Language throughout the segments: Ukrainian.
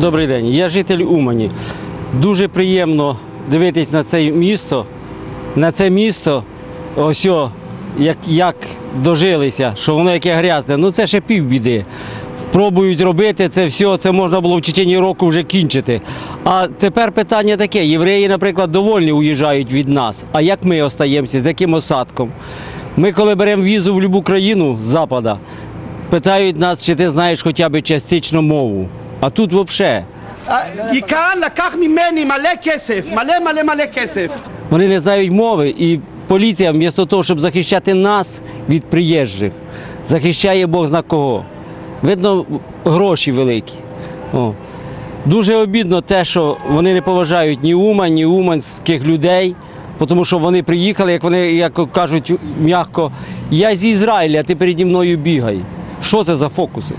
Добрий день. Я житель Умані. Дуже приємно дивитись на це місто. На це місто, ось о, як, як дожилися, що воно яке грязне. Ну це ще півбіди. Пробують робити це все, це можна було в течение року вже кінчити. А тепер питання таке: євреї, наприклад, довольні уїжджають від нас. А як ми остаємося? З яким осадком? Ми, коли беремо візу в будь-яку країну з Запада, питають нас, чи ти знаєш хоча б частично мову. А тут взагалі. Ікан лаках мені мале кесев, мале мале мале кесев. Вони не знають мови, і поліція, вмісто того, щоб захищати нас від приїжджих, захищає Бог зна кого. Видно, гроші великі. О. Дуже обідно те, що вони не поважають ні ума, ні уманських людей, тому що вони приїхали, як вони як кажуть м'яко, я з Ізраїля, а ти переді мною бігай. Що це за фокуси?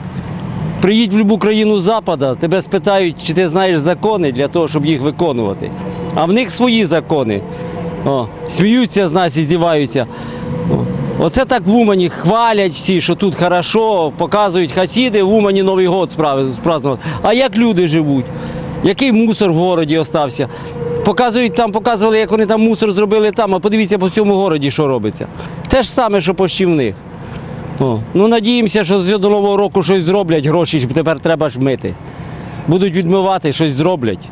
Приїдь в будь-яку країну Запада, тебе спитають, чи ти знаєш закони для того, щоб їх виконувати. А в них свої закони. О, сміються з нас і здіваються. Оце так в Умані хвалять всі, що тут хорошо, показують хасіди, в Умані Новий год справи- А як люди живуть? Який мусор в городі остався? Показують там, показували, як вони там мусор зробили там, а подивіться по всьому городі, що робиться. Те ж саме, що почти в них. О, ну надіємося, що з до нового року щось зроблять, гроші тепер треба ж мити. Будуть відмивати, щось зроблять.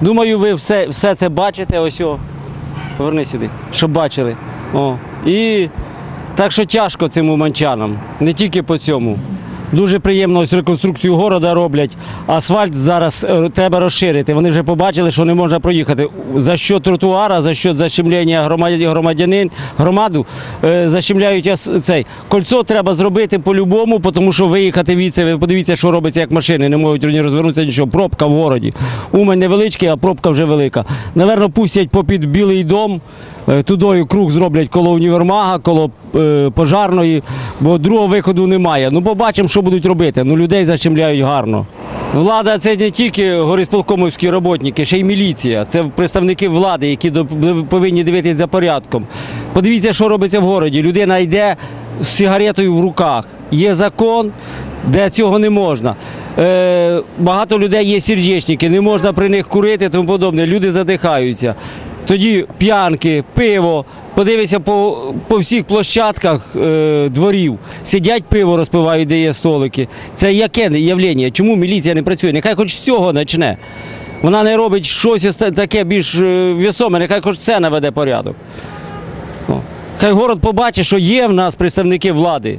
Думаю, ви все, все це бачите, ось о. Поверни сюди, щоб бачили. О. І так що тяжко цим уманчанам, не тільки по цьому. Дуже приємно ось реконструкцію города роблять. Асфальт зараз е, треба розширити. Вони вже побачили, що не можна проїхати. За що тротуара, за що защемлення громадянин, громаду е, защемляють цей. Кольцо треба зробити по-любому, тому що виїхати від ви подивіться, що робиться, як машини, не можуть ні розвернутися, нічого. Пробка в городі. Умань невеличкий, а пробка вже велика. Наверно, пустять попід Білий дом. Е, Тудою круг зроблять коло універмага, коло е, пожарної, бо другого виходу немає. Ну, побачимо, що будуть робити. Ну, людей защемляють гарно. Влада це не тільки горисполкомівські роботники, ще й міліція. Це представники влади, які повинні дивитися за порядком. Подивіться, що робиться в городі. Людина йде з сигаретою в руках. Є закон, де цього не можна. Е, багато людей є сердечники, не можна при них курити, тому подобне. Люди задихаються. Тоді п'янки, пиво. Подивися по, по всіх площадках е, дворів. Сидять пиво, розпивають, де є столики. Це яке явлення? Чому міліція не працює? Нехай хоч з цього почне. Вона не робить щось таке більш е, весоме, нехай хоч це наведе порядок. Хай город побачить, що є в нас представники влади.